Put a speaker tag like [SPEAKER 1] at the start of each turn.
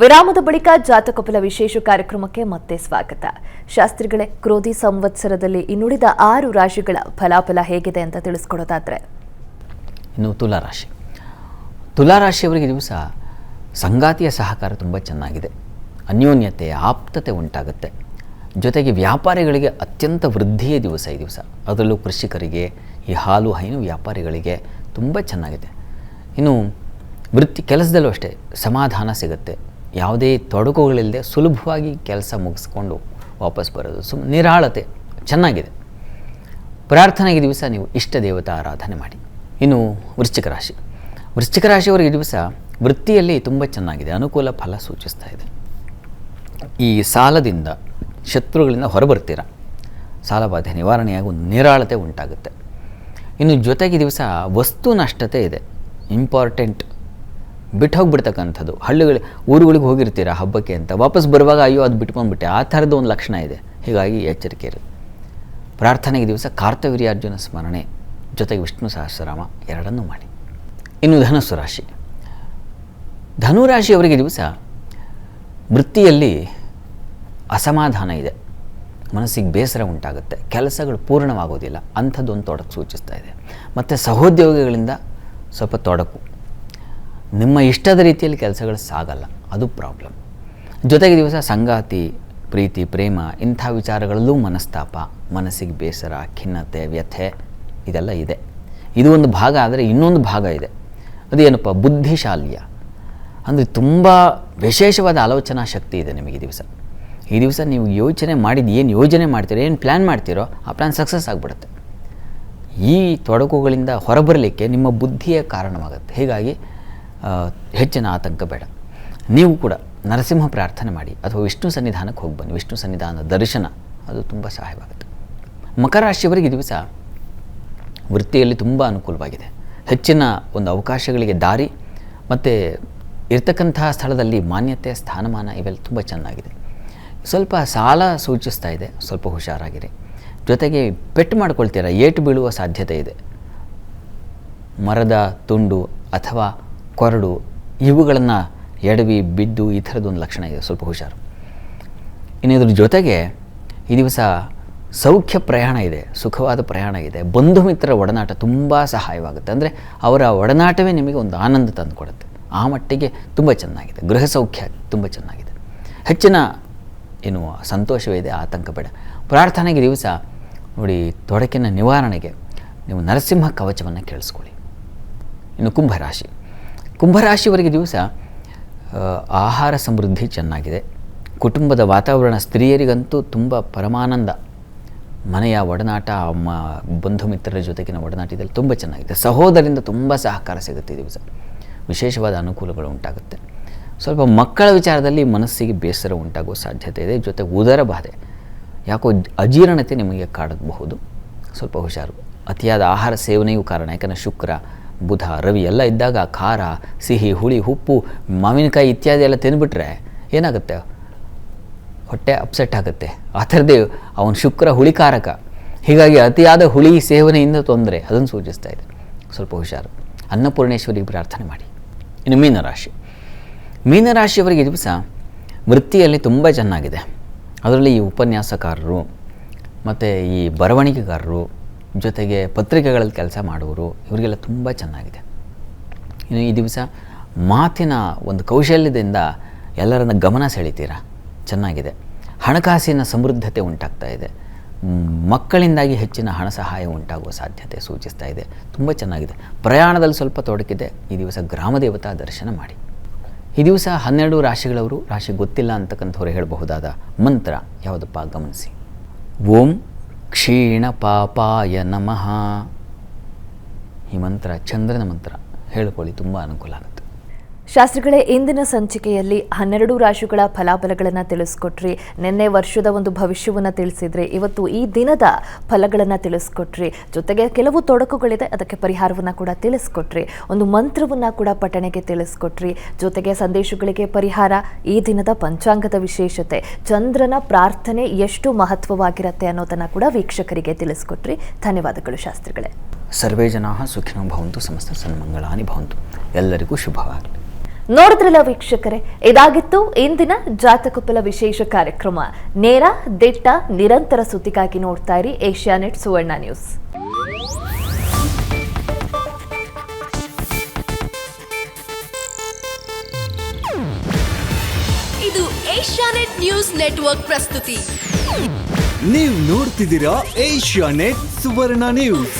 [SPEAKER 1] ವಿರಾಮದ ಬಳಿಕ ಜಾತಕಪಲ ವಿಶೇಷ ಕಾರ್ಯಕ್ರಮಕ್ಕೆ ಮತ್ತೆ ಸ್ವಾಗತ. ಶಾಸ್ತ್ರಿಗಳೇ, ಕ್ರೋಧಿ ಸಂವತ್ಸರದಲ್ಲಿ ಇನ್ನುಳಿದ ಆರು ರಾಶಿಗಳ ಫಲಾಫಲ ಹೇಗಿದೆ ಅಂತ ತಿಳಿಸ್ಕೊಡೋದಾದ್ರೆ?
[SPEAKER 2] ಇನ್ನು ತುಲಾರಾಶಿ ತುಲಾರಾಶಿಯವರಿಗೆ ದಿವಸ ಸಂಗಾತಿಯ ಸಹಕಾರ ತುಂಬ ಚೆನ್ನಾಗಿದೆ. ಅನ್ಯೋನ್ಯತೆ, ಆಪ್ತತೆ ಉಂಟಾಗುತ್ತೆ. ಜೊತೆಗೆ ವ್ಯಾಪಾರಿಗಳಿಗೆ ಅತ್ಯಂತ ವೃದ್ಧಿಯ ದಿವಸ ಈ ದಿವಸ. ಅದರಲ್ಲೂ ಕೃಷಿಕರಿಗೆ, ಈ ಹಾಲು, ಹೈನು ವ್ಯಾಪಾರಿಗಳಿಗೆ ತುಂಬ ಚೆನ್ನಾಗಿದೆ. ಇನ್ನು ವೃತ್ತಿ ಕೆಲಸದಲ್ಲೂ ಅಷ್ಟೇ ಸಮಾಧಾನ ಸಿಗುತ್ತೆ. ಯಾವುದೇ ತೊಡಕುಗಳಿಲ್ಲದೆ ಸುಲಭವಾಗಿ ಕೆಲಸ ಮುಗಿಸ್ಕೊಂಡು ವಾಪಸ್ ಬರೋದು ಸುಮ್ ನಿರಾಳತೆ ಚೆನ್ನಾಗಿದೆ. ಪ್ರಾರ್ಥನೆಗೆ ದಿವಸ ನೀವು ಇಷ್ಟ ದೇವತಾ ಆರಾಧನೆ ಮಾಡಿ. ಇನ್ನು ವೃಶ್ಚಿಕ ರಾಶಿ. ವೃಶ್ಚಿಕ ರಾಶಿಯವರಿಗೆ ದಿವಸ ವೃತ್ತಿಯಲ್ಲಿ ತುಂಬ ಚೆನ್ನಾಗಿದೆ, ಅನುಕೂಲ ಫಲ ಸೂಚಿಸ್ತಾ ಇದೆ. ಈ ಸಾಲದಿಂದ ಶತ್ರುಗಳಿಂದ ಹೊರಬರ್ತೀರ? ಸಾಲಬಾಧೆ ನಿವಾರಣೆಯಾಗಿ ಒಂದು ನಿರಾಳತೆ ಉಂಟಾಗುತ್ತೆ. ಇನ್ನು ಜೊತೆಗೆ ದಿವಸ ವಸ್ತು ನಷ್ಟತೆ ಇದೆ. ಇಂಪಾರ್ಟೆಂಟ್ ಬಿಟ್ಟು ಹೋಗಿಬಿಡ್ತಕ್ಕಂಥದ್ದು ಹಳ್ಳಿಗಳು ಊರುಗಳಿಗೆ ಹೋಗಿರ್ತೀರ ಹಬ್ಬಕ್ಕೆ ಅಂತ. ವಾಪಸ್ ಬರುವಾಗ ಅಯ್ಯೋ ಅದು ಬಿಟ್ಕೊಂಡ್ಬಿಟ್ಟೆ ಆ ಥರದ ಒಂದು ಲಕ್ಷಣ ಇದೆ. ಹೀಗಾಗಿ ಎಚ್ಚರಿಕೆ ಇರುತ್ತೆ ಪ್ರಾರ್ಥನೆಗೆ ದಿವಸ ಕಾರ್ತವೀರ್ಯಾರ್ಜುನ ಸ್ಮರಣೆ. ಜೊತೆಗೆ ವಿಷ್ಣು ಸಹಸ್ರನಾಮ ಎರಡನ್ನೂ ಮಾಡಿ. ಇನ್ನು ಧನಸ್ಸು ರಾಶಿ. ಧನುರಾಶಿಯವರಿಗೆ ದಿವಸ ವೃತ್ತಿಯಲ್ಲಿ ಅಸಮಾಧಾನ ಇದೆ. ಮನಸ್ಸಿಗೆ ಬೇಸರ ಉಂಟಾಗುತ್ತೆ. ಕೆಲಸಗಳು ಪೂರ್ಣವಾಗೋದಿಲ್ಲ. ಅಂಥದ್ದೊಂದು ತೊಡಕು ಸೂಚಿಸ್ತಾ ಇದೆ. ಮತ್ತು ಸಹೋದ್ಯೋಗಿಗಳಿಂದ ಸ್ವಲ್ಪ ತೊಡಕು. ನಿಮ್ಮ ಇಷ್ಟದ ರೀತಿಯಲ್ಲಿ ಕೆಲಸಗಳು ಸಾಗಲ್ಲ. ಅದು ಪ್ರಾಬ್ಲಮ್ ಜೊತೆಗೆ ದಿವಸ ಸಂಗಾತಿ, ಪ್ರೀತಿ, ಪ್ರೇಮ ಇಂಥ ವಿಚಾರಗಳಲ್ಲೂ ಮನಸ್ತಾಪ, ಮನಸ್ಸಿಗೆ ಬೇಸರ, ಖಿನ್ನತೆ, ವ್ಯಥೆ ಇದೆಲ್ಲ ಇದೆ. ಇದು ಒಂದು ಭಾಗ ಆದರೆ ಇನ್ನೊಂದು ಭಾಗ ಇದೆ. ಅದೇನಪ್ಪ ಬುದ್ಧಿಶಾಲಿಯ. ಅಂದರೆ ತುಂಬ ವಿಶೇಷವಾದ ಆಲೋಚನಾ ಶಕ್ತಿ ಇದೆ ನಿಮಗೆ ಈ ದಿವಸ. ಈ ದಿವಸ ನೀವು ಯೋಚನೆ ಮಾಡಿದ ಏನು ಯೋಜನೆ ಮಾಡ್ತೀರೋ, ಏನು ಪ್ಲ್ಯಾನ್ ಮಾಡ್ತೀರೋ, ಆ ಪ್ಲ್ಯಾನ್ ಸಕ್ಸಸ್ ಆಗಿಬಿಡುತ್ತೆ. ಈ ತೊಡಕುಗಳಿಂದ ಹೊರಬರಲಿಕ್ಕೆ ನಿಮ್ಮ ಬುದ್ಧಿಯೇ ಕಾರಣವಾಗುತ್ತೆ. ಹೀಗಾಗಿ ಹೆಚ್ಚಿನ ಆತಂಕ ಬೇಡ. ನೀವು ಕೂಡ ನರಸಿಂಹ ಪ್ರಾರ್ಥನೆ ಮಾಡಿ ಅಥವಾ ವಿಷ್ಣು ಸನ್ನಿಧಾನಕ್ಕೆ ಹೋಗಿ ಬನ್ನಿ. ವಿಷ್ಣು ಸನ್ನಿಧಾನದ ದರ್ಶನ, ಅದು ತುಂಬ ಸಹಾಯವಾಗುತ್ತೆ. ಮಕರ ರಾಶಿಯವರಿಗೆ ದಿವಸ ವೃತ್ತಿಯಲ್ಲಿ ತುಂಬ ಅನುಕೂಲವಾಗಿದೆ. ಹೆಚ್ಚಿನ ಒಂದು ಅವಕಾಶಗಳಿಗೆ ದಾರಿ ಮತ್ತು ಇರ್ತಕ್ಕಂತಹ ಸ್ಥಳದಲ್ಲಿ ಮಾನ್ಯತೆ, ಸ್ಥಾನಮಾನ ಇವೆಲ್ಲ ತುಂಬ ಚೆನ್ನಾಗಿದೆ. ಸ್ವಲ್ಪ ಸಾಲ ಸೂಚಿಸ್ತಾ ಇದೆ. ಸ್ವಲ್ಪ ಹುಷಾರಾಗಿರಿ. ಜೊತೆಗೆ ಪೆಟ್ಟು ಮಾಡ್ಕೊಳ್ತೀರಾ? ಏಟು ಬೀಳುವ ಸಾಧ್ಯತೆ ಇದೆ. ಮರದ, ತುಂಡು ಅಥವಾ ಕೊರಡು, ಇವುಗಳನ್ನು ಎಡವಿ, ಬಿದ್ದು ಈ ಥರದ್ದೊಂದು ಲಕ್ಷಣ ಇದೆ. ಸ್ವಲ್ಪ ಹುಷಾರು. ಇನ್ನು ಇದ್ರ ಜೊತೆಗೆ ಈ ದಿವಸ ಸೌಖ್ಯ ಪ್ರಯಾಣ ಇದೆ, ಸುಖವಾದ ಪ್ರಯಾಣ ಇದೆ. ಬಂಧು ಮಿತ್ರರ ಒಡನಾಟ ತುಂಬ ಸಹಾಯವಾಗುತ್ತೆ. ಅಂದರೆ ಅವರ ಒಡನಾಟವೇ ನಿಮಗೆ ಒಂದು ಆನಂದ ತಂದುಕೊಡುತ್ತೆ ಆ ಮಟ್ಟಿಗೆ ತುಂಬ ಚೆನ್ನಾಗಿದೆ. ಗೃಹ ಸೌಖ್ಯ ತುಂಬ ಚೆನ್ನಾಗಿದೆ. ಹೆಚ್ಚಿನ ಏನು ಸಂತೋಷವೇ ಇದೆ, ಆತಂಕ ಬೇಡ. ಪ್ರಾರ್ಥನೆಗೆ ದಿವಸ ನೋಡಿ ತೊಡಕಿನ ನಿವಾರಣೆಗೆ ನೀವು ನರಸಿಂಹ ಕವಚವನ್ನು ಕೇಳಿಸ್ಕೊಳ್ಳಿ. ಇನ್ನು ಕುಂಭರಾಶಿ. ಕುಂಭರಾಶಿಯವರಿಗೆ ದಿವಸ ಆಹಾರ ಸಮೃದ್ಧಿ ಚೆನ್ನಾಗಿದೆ. ಕುಟುಂಬದ ವಾತಾವರಣ ಸ್ತ್ರೀಯರಿಗಂತೂ ತುಂಬ ಪರಮಾನಂದ. ಮನೆಯ ಒಡನಾಟ, ಅಮ್ಮ, ಬಂಧು ಮಿತ್ರರ ಜೊತೆಗಿನ ಒಡನಾಟ ಇದೆಲ್ಲ ತುಂಬ ಚೆನ್ನಾಗಿದೆ. ಸಹೋದರಿಂದ ತುಂಬ ಸಹಕಾರ ಸಿಗುತ್ತೆ ದಿವಸ. ವಿಶೇಷವಾದ ಅನುಕೂಲಗಳು ಉಂಟಾಗುತ್ತೆ. ಸ್ವಲ್ಪ ಮಕ್ಕಳ ವಿಚಾರದಲ್ಲಿ ಮನಸ್ಸಿಗೆ ಬೇಸರ ಉಂಟಾಗುವ ಸಾಧ್ಯತೆ ಇದೆ. ಜೊತೆ ಉದರ ಬಾಧೆ. ಯಾಕೋ ಅಜೀರ್ಣತೆ ನಿಮಗೆ ಕಾಡಬಹುದು. ಸ್ವಲ್ಪ ಹುಷಾರು. ಅತಿಯಾದ ಆಹಾರ ಸೇವನೆಯೂ ಕಾರಣ. ಯಾಕಂದರೆ ಶುಕ್ರ ಬುಧ, ರವಿ ಎಲ್ಲ ಇದ್ದಾಗ ಖಾರ, ಸಿಹಿ, ಹುಳಿ, ಉಪ್ಪು, ಮಾವಿನಕಾಯಿ ಇತ್ಯಾದಿ ಎಲ್ಲ ತಿಂದುಬಿಟ್ರೆ ಏನಾಗುತ್ತೆ? ಹೊಟ್ಟೆ ಅಪ್ಸೆಟ್ ಆಗುತ್ತೆ. ಆ ಥರದೇ ಅವನ ಶುಕ್ರ ಹುಳಿಕಾರಕ. ಹೀಗಾಗಿ ಅತಿಯಾದ ಹುಳಿ ಸೇವನೆಯಿಂದ ತೊಂದರೆ, ಅದನ್ನು ಸೂಚಿಸ್ತಾ ಇದೆ. ಸ್ವಲ್ಪ ಹುಷಾರು. ಅನ್ನಪೂರ್ಣೇಶ್ವರಿಗೆ ಪ್ರಾರ್ಥನೆ ಮಾಡಿ. ಇನ್ನು ಮೀನರಾಶಿ. ಮೀನರಾಶಿಯವರಿಗೆ ದಿವಸ ವೃತ್ತಿಯಲ್ಲಿ ತುಂಬ ಚೆನ್ನಾಗಿದೆ. ಅದರಲ್ಲಿ ಈ ಉಪನ್ಯಾಸಕಾರರು, ಮತ್ತು ಈ ಬರವಣಿಗೆಗಾರರು ಜೊತೆಗೆ ಪತ್ರಿಕೆಗಳಲ್ಲಿ ಕೆಲಸ ಮಾಡುವರು ಇವರಿಗೆಲ್ಲ ತುಂಬ ಚೆನ್ನಾಗಿದೆ. ಇನ್ನು ಈ ದಿವಸ ಮಾತಿನ ಒಂದು ಕೌಶಲ್ಯದಿಂದ ಎಲ್ಲರನ್ನ ಗಮನ ಸೆಳಿತೀರಾ? ಚೆನ್ನಾಗಿದೆ. ಹಣಕಾಸಿನ ಸಮೃದ್ಧತೆ ಉಂಟಾಗ್ತಾ ಇದೆ. ಮಕ್ಕಳಿಂದಾಗಿ ಹೆಚ್ಚಿನ ಹಣ ಸಹಾಯ ಉಂಟಾಗುವ ಸಾಧ್ಯತೆ ಸೂಚಿಸ್ತಾ ಇದೆ. ತುಂಬ ಚೆನ್ನಾಗಿದೆ. ಪ್ರಯಾಣದಲ್ಲಿ ಸ್ವಲ್ಪ ತೊಡಕಿದೆ. ಈ ದಿವಸ ಗ್ರಾಮ ದೇವತಾ ದರ್ಶನ ಮಾಡಿ. ಈ ದಿವಸ ಹನ್ನೆರಡು ರಾಶಿಗಳವರು, ರಾಶಿ ಗೊತ್ತಿಲ್ಲ ಅಂತಕ್ಕಂಥವ್ರು ಹೇಳಬಹುದಾದ ಮಂತ್ರ ಯಾವುದಪ್ಪ ಗಮನಿಸಿ. ಓಂ ಕ್ಷೀಣ ಪಾಪಾಯ ನಮಃ. ಈ ಮಂತ್ರ ಚಂದ್ರನ ಮಂತ್ರ. ಹೇಳ್ಕೊಳ್ಳಿ ತುಂಬ ಅನುಕೂಲ ಆಗುತ್ತೆ.
[SPEAKER 1] ಶಾಸ್ತ್ರಿಗಳೇ, ಇಂದಿನ ಸಂಚಿಕೆಯಲ್ಲಿ ಹನ್ನೆರಡು ರಾಶಿಗಳ ಫಲಾಫಲಗಳನ್ನು ತಿಳಿಸ್ಕೊಟ್ರಿ. ನಿನ್ನೆ ವರ್ಷದ ಒಂದು ಭವಿಷ್ಯವನ್ನು ತಿಳಿಸಿದ್ರಿ. ಇವತ್ತು ಈ ದಿನದ ಫಲಗಳನ್ನು ತಿಳಿಸ್ಕೊಟ್ರಿ. ಜೊತೆಗೆ ಕೆಲವು ತೊಡಕುಗಳಿದೆ, ಅದಕ್ಕೆ ಪರಿಹಾರವನ್ನು ಕೂಡ ತಿಳಿಸ್ಕೊಟ್ರಿ. ಒಂದು ಮಂತ್ರವನ್ನು ಕೂಡ ಪಠಣೆಗೆ ತಿಳಿಸ್ಕೊಟ್ರಿ. ಜೊತೆಗೆ ಸಂದೇಶಗಳಿಗೆ ಪರಿಹಾರ, ಈ ದಿನದ ಪಂಚಾಂಗದ ವಿಶೇಷತೆ, ಚಂದ್ರನ ಪ್ರಾರ್ಥನೆ ಎಷ್ಟು ಮಹತ್ವವಾಗಿರುತ್ತೆ ಅನ್ನೋದನ್ನು ಕೂಡ ವೀಕ್ಷಕರಿಗೆ ತಿಳಿಸ್ಕೊಟ್ರಿ. ಧನ್ಯವಾದಗಳು ಶಾಸ್ತ್ರಿಗಳೇ.
[SPEAKER 2] ಸರ್ವೇ ಜನಾ ಸುಖಿನೋ ಭವಂತು, ಸಮಸ್ತ ಸನ್ಮಂಗಳಾನಿ ಭವಂತು. ಎಲ್ಲರಿಗೂ ಶುಭವಾಗಲಿ.
[SPEAKER 1] ನೋಡಿದ್ರಲ್ಲ ವೀಕ್ಷಕರೇ? ಇದಾಗಿತ್ತು ಇಂದಿನ ಜಾತಕುಪ್ಪಲ ವಿಶೇಷ ಕಾರ್ಯಕ್ರಮ. ನೇರ ದಿಟ್ಟ ನಿರಂತರ ಸುದ್ದಿಗಾಗಿ ನೋಡ್ತಾ ಇರಿ ಏಷ್ಯಾನೆಟ್ ಸುವರ್ಣ ನ್ಯೂಸ್.
[SPEAKER 3] ಇದು ಏಷ್ಯಾನೆಟ್ ನ್ಯೂಸ್ ನೆಟ್ವರ್ಕ್ ಪ್ರಸ್ತುತಿ.
[SPEAKER 4] ನೀವು ನೋಡ್ತಿದ್ದೀರಾ ಏಷ್ಯಾ ನೆಟ್ ಸುವರ್ಣ ನ್ಯೂಸ್.